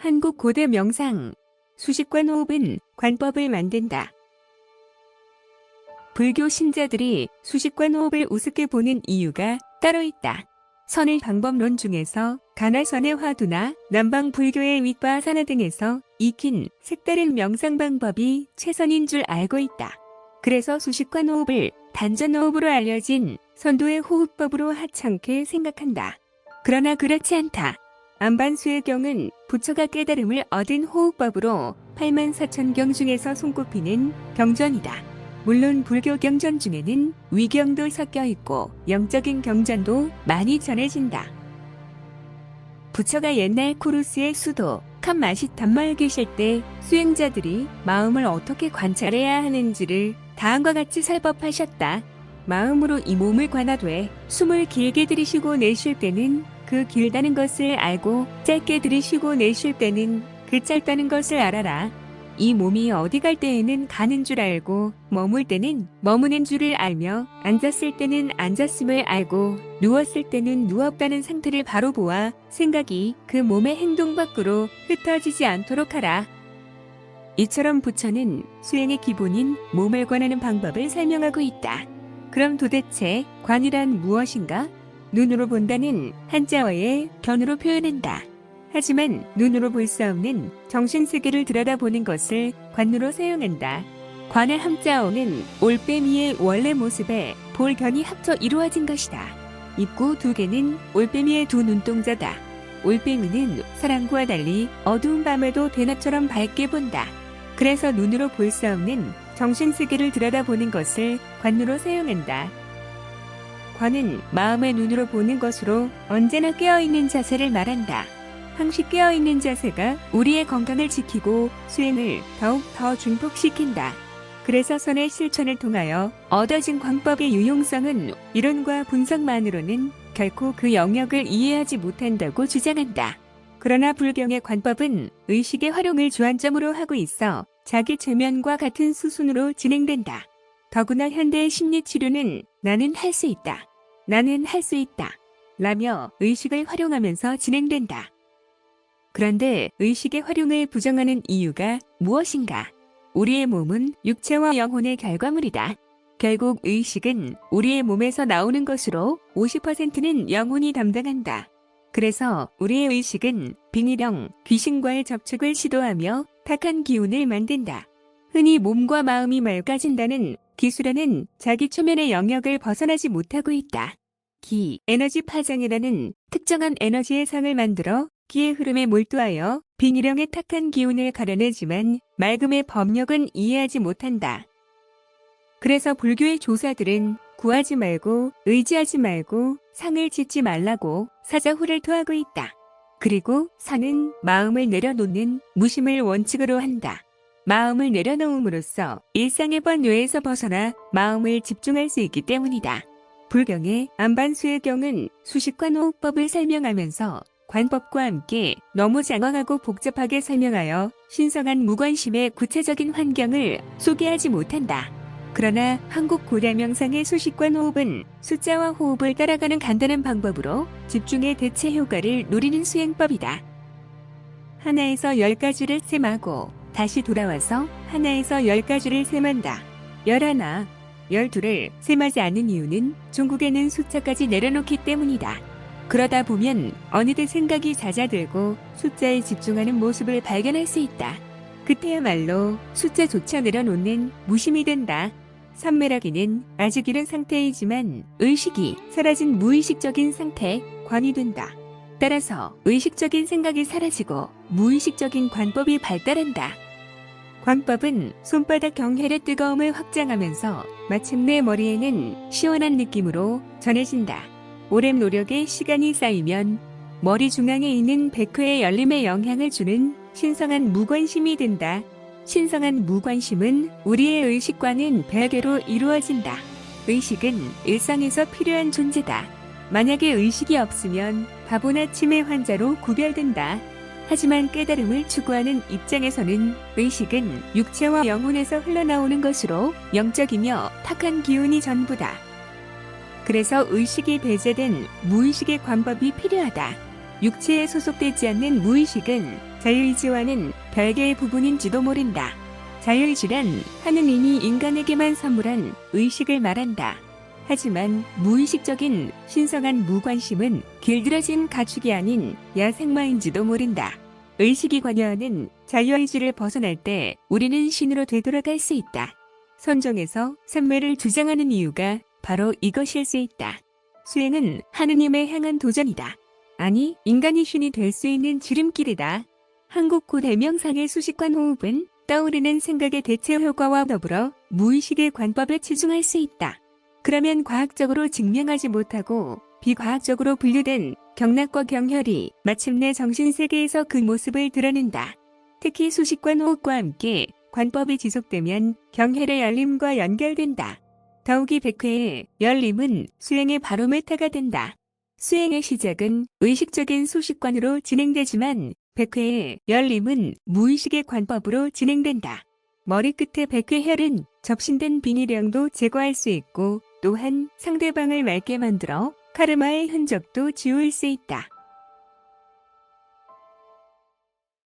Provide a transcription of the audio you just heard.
한국 고대 명상 수식관 호흡은 관법을 만든다. 불교 신자들이 수식관 호흡을 우습게 보는 이유가 따로 있다. 선의 방법론 중에서 가나선의 화두나 남방 불교의 윗바 산화 등에서 익힌 색다른 명상 방법이 최선인 줄 알고 있다. 그래서 수식관 호흡을 단전 호흡으로 알려진 선도의 호흡법으로 하찮게 생각한다. 그러나 그렇지 않다. 안반수의 경은 부처가 깨달음을 얻은 호흡법으로 8만 4천 경 중에서 손꼽히는 경전이다. 물론 불교 경전 중에는 위경도 섞여 있고 영적인 경전도 많이 전해진다. 부처가 옛날 쿠루스의 수도 칸마시 담마에 계실 때 수행자들이 마음을 어떻게 관찰해야 하는지를 다음과 같이 살법하셨다. 마음으로 이 몸을 관하되 숨을 길게 들이쉬고 내쉴 때는 그 길다는 것을 알고 짧게 들이쉬고 내쉴 때는 그 짧다는 것을 알아라. 이 몸이 어디 갈 때에는 가는 줄 알고 머물 때는 머무는 줄을 알며 앉았을 때는 앉았음을 알고 누웠을 때는 누웠다는 상태를 바로 보아 생각이 그 몸의 행동 밖으로 흩어지지 않도록 하라. 이처럼 부처는 수행의 기본인 몸을 관하는 방법을 설명하고 있다. 그럼 도대체 관이란 무엇인가? 눈으로 본다는 한자어의 견으로 표현한다. 하지만 눈으로 볼 수 없는 정신세계를 들여다보는 것을 관으로 사용한다. 관의 함자어는 올빼미의 원래 모습에 볼견이 합쳐 이루어진 것이다. 입구 두 개는 올빼미의 두 눈동자다. 올빼미는 사람과 달리 어두운 밤에도 대낮처럼 밝게 본다. 그래서 눈으로 볼 수 없는 정신세계를 들여다보는 것을 관으로 사용한다. 관은 마음의 눈으로 보는 것으로 언제나 깨어있는 자세를 말한다. 항시 깨어있는 자세가 우리의 건강을 지키고 수행을 더욱 더 중폭시킨다. 그래서 선의 실천을 통하여 얻어진 광법의 유용성은 이론과 분석만으로는 결코 그 영역을 이해하지 못한다고 주장한다. 그러나 불경의 관법은 의식의 활용을 주안점으로 하고 있어 자기 체면과 같은 수순으로 진행된다. 더구나 현대의 심리치료는 나는 할 수 있다. 나는 할 수 있다. 라며 의식을 활용하면서 진행된다. 그런데 의식의 활용을 부정하는 이유가 무엇인가? 우리의 몸은 육체와 영혼의 결과물이다. 결국 의식은 우리의 몸에서 나오는 것으로 50%는 영혼이 담당한다. 그래서 우리의 의식은 빙의령, 귀신과의 접촉을 시도하며 탁한 기운을 만든다. 흔히 몸과 마음이 맑아진다는 기술에는 자기 초면의 영역을 벗어나지 못하고 있다. 기, 에너지 파장이라는 특정한 에너지의 상을 만들어 기의 흐름에 몰두하여 빙의령의 탁한 기운을 가려내지만 맑음의 법력은 이해하지 못한다. 그래서 불교의 조사들은 구하지 말고 의지하지 말고 상을 짓지 말라고 사자후를 토하고 있다. 그리고 상은 마음을 내려놓는 무심을 원칙으로 한다. 마음을 내려놓음으로써 일상의 번뇌에서 벗어나 마음을 집중할 수 있기 때문이다. 불경의 안반수의 경은 수식관 호흡법을 설명하면서 관법과 함께 너무 장황하고 복잡하게 설명하여 신성한 무관심의 구체적인 환경을 소개하지 못한다. 그러나 한국 고대 명상의 수식관 호흡은 숫자와 호흡을 따라가는 간단한 방법으로 집중의 대체 효과를 노리는 수행법이다. 하나에서 열 가지를 셈하고 다시 돌아와서 하나에서 열 가지를 셈한다. 열하나, 열둘을 셈하지 않는 이유는 종국에는 숫자까지 내려놓기 때문이다. 그러다 보면 어느덧 생각이 잦아들고 숫자에 집중하는 모습을 발견할 수 있다. 그때야말로 숫자조차 내려놓는 무심이 된다. 선매라기는 아직 이른 상태이지만 의식이 사라진 무의식적인 상태, 관이 된다. 따라서 의식적인 생각이 사라지고 무의식적인 관법이 발달한다. 관법은 손바닥 경혈의 뜨거움을 확장하면서 마침내 머리에는 시원한 느낌으로 전해진다. 오랜 노력에 시간이 쌓이면 머리 중앙에 있는 백회의 열림에 영향을 주는 신성한 무관심이 된다. 신성한 무관심은 우리의 의식과는 별개로 이루어진다. 의식은 일상에서 필요한 존재다. 만약에 의식이 없으면 바보나 치매 환자로 구별된다. 하지만 깨달음을 추구하는 입장에서는 의식은 육체와 영혼에서 흘러나오는 것으로 영적이며 탁한 기운이 전부다. 그래서 의식이 배제된 무의식의 관법이 필요하다. 육체에 소속되지 않는 무의식은 자유의지와는 별개의 부분인지도 모른다. 자유의지란 하느님이 인간에게만 선물한 의식을 말한다. 하지만 무의식적인 신성한 무관심은 길들여진 가축이 아닌 야생마인지도 모른다. 의식이 관여하는 자유의지를 벗어날 때 우리는 신으로 되돌아갈 수 있다. 선종에서 삼매를 주장하는 이유가 바로 이것일 수 있다. 수행은 하느님에 향한 도전이다. 아니, 인간이 신이 될 수 있는 지름길이다. 한국 고 대 명상의 수식관 호흡은 떠오르는 생각의 대체 효과와 더불어 무의식의 관법에 치중할 수 있다. 그러면 과학적으로 증명하지 못하고 비과학적으로 분류된 경락과 경혈이 마침내 정신세계에서 그 모습을 드러낸다. 특히 수식관 호흡과 함께 관법이 지속되면 경혈의 열림과 연결된다. 더욱이 백회의 열림은 수행의 바로메타가 된다. 수행의 시작은 의식적인 수식관으로 진행되지만 백회의 열림은 무의식의 관법으로 진행된다. 머리끝의 백회혈은 접신된 비닐형도 제거할 수 있고 또한 상대방을 맑게 만들어 카르마의 흔적도 지울 수 있다.